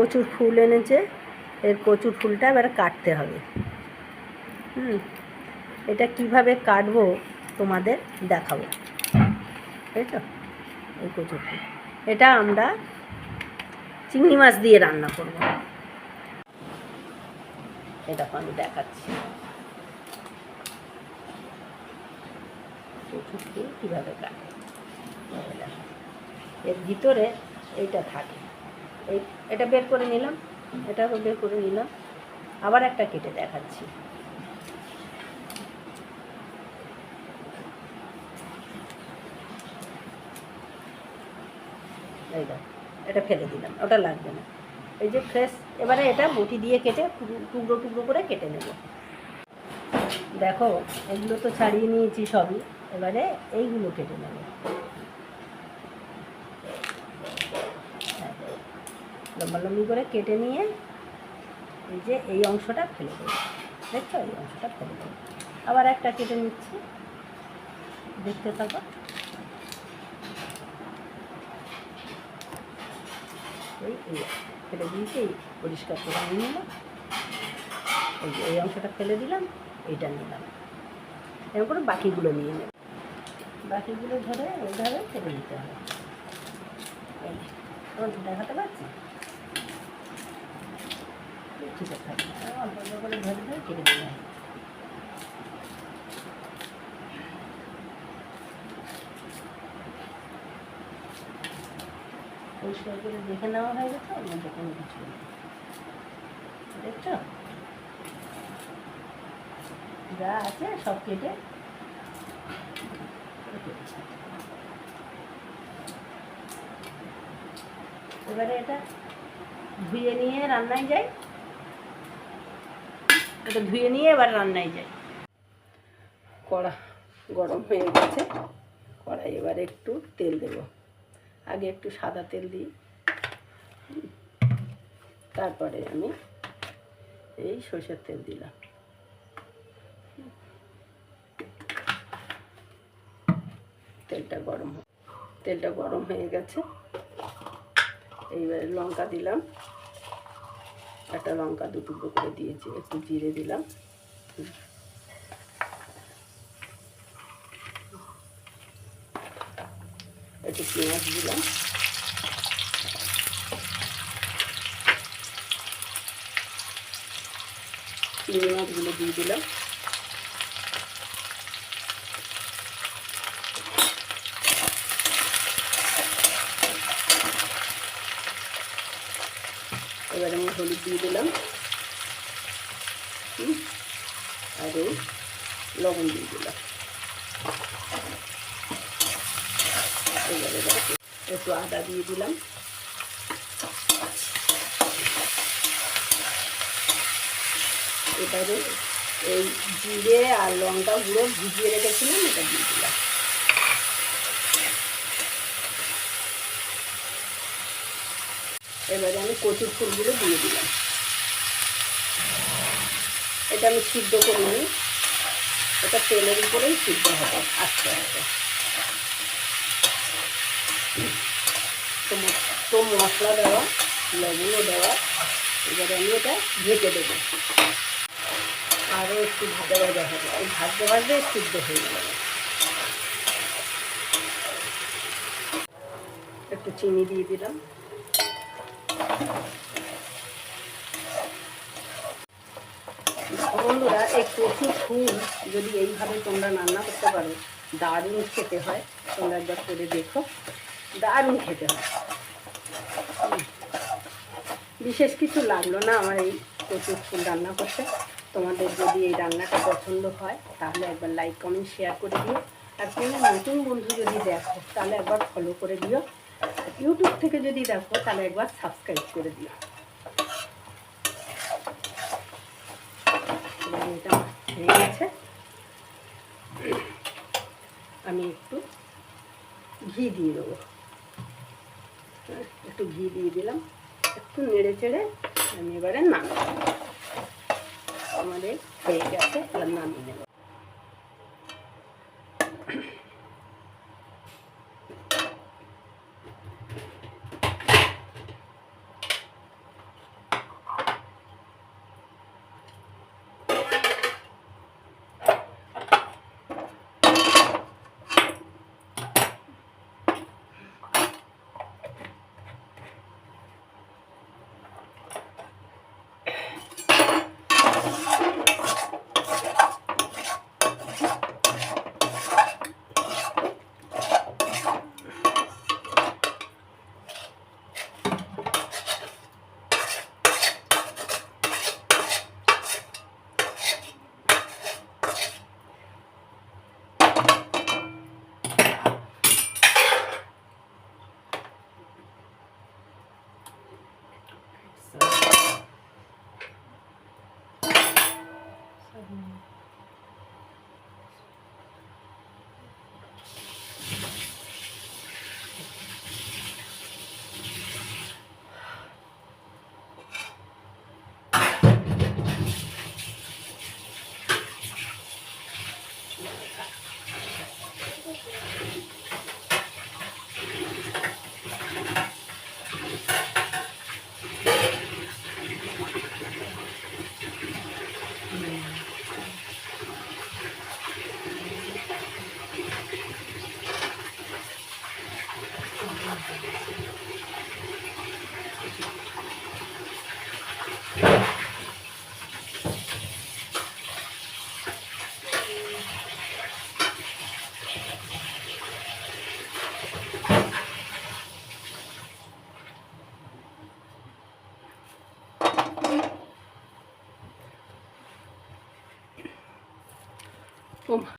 কচুর ফুল এনেছে, এর কচুর ফুলটা এবার কাটতে হবে। হুম, এটা কীভাবে কাটবো তোমাদের দেখাবো। তাই তো, এই কচুর ফুল। এটা আমরা চিংড়ি মাছ দিয়ে রান্না করব। এটা আমি দেখাচ্ছি। কচুর ফুল কীভাবে কাটে এর ভিতরে এইটা থাকে। এই, এটা বের করে নিলাম এটাও বের করে নিলাম। আবার একটা কেটে দেখাচ্ছি। এটা ফেলে দিলাম, ওটা লাগবে না। এই যে ফ্রেশ, এবারে এটা বটি দিয়ে কেটে টুকরো টুকরো করে কেটে নেব। দেখো, এগুলো তো ছাড়িয়ে নিয়েছি সবই, এবারে এইগুলো কেটে নেব। লম্বা লম্বি করে কেটে নিয়ে এই যে এই অংশটা ফেলে দেবো। দেখছ? এই অংশটা ফেলে দেবো। আবার একটা কেটে নিচ্ছি। দেখতে থাকো। এই ফেলে দিয়েছি পরিষ্কার করে নিয়ে নিলাম। এই এই অংশটা ফেলে দিলাম, এইটা নিলাম। এরকম করে বাকিগুলো নিয়ে নেব। বাকিগুলো ধরে এইভাবে ফেলে দিতে হবে। দেখাতে পারছি ঠিক আছে অল্প অল্প করে ধরে ধরে কেটে দিলাম পরিষ্কার করে দেখে নেওয়া হয়ে গেছে ওর মধ্যে কোনো কিছু দেখছ? যা আছে সব কেটে এবারে এটা ধুয়ে নিয়ে রান্নায় যাই। এটা ধুয়ে নিয়ে এবার রান্নায় যাই। কড়া গরম হয়ে গেছে। কড়াই এবার একটু তেল দেবো। আগে একটু সাদা তেল দিই। তারপরে আমি এই সরষের তেল দিলাম। তেলটা গরম তেলটা গরম হয়ে গেছে। এইবারে লঙ্কা দিলাম। একটা লঙ্কা দু টুকরো করে দিয়েছি, একটু জিরে দিলাম। একটু পেঁয়াজ দিলাম। চিংড়ি মাছগুলো দিয়ে দিলাম। এবারে আমি হলুদ দিয়ে দিলাম। আর লবণ দিয়ে দিলাম। একটু আদা দিয়ে দিলাম। এবারে এই জিরে আর লঙ্কা গুঁড়ো ভিজিয়ে রেখেছিলাম, এটা দিয়ে দিলাম। এবারে আমি কচুর ফুলগুলো দিয়ে দিলাম। এটা আমি সিদ্ধ করিনি এটা তেলের উপরেই সিদ্ধ হবে, আস্তে আস্তে তো মশলা দেওয়া, লবণও দেওয়া, এবারে আমি এটা ঢেকে দেবো। আরও একটু ভাজা ভাজা হবে, এই ভাজতে ভাজতে সিদ্ধ হয়ে যাবে। একটু চিনি দিয়ে দিলাম। বন্ধুরা এই কচু ফুল যদি এইভাবে তোমরা রান্না করতে পারো, দারুণ খেতে হয়। তোমরা একবার করে দেখো, দারুণ খেতে হয়। বিশেষ কিছু লাগল না আমার এই কচু ফুল রান্না করতে। তোমাদের যদি এই রান্নাটা পছন্দ হয়, তাহলে একবার লাইক কমেন্ট শেয়ার করে দিও। আর কোনো নতুন বন্ধু যদি দেখো, তাহলে একবার ফলো করে দিও। ইউটিউব থেকে যদি দেখো তাহলে একবার সাবস্ক্রাইব করে দিও। এটা গেছে। আমি একটু ঘি দিয়ে দেবো। হ্যাঁ, একটু ঘি দিয়ে দিলাম। একটু নেড়ে চেড়ে আমি এবারে নামাবো আমাদের হয়ে গেছে নামিয়ে নেব। Boom.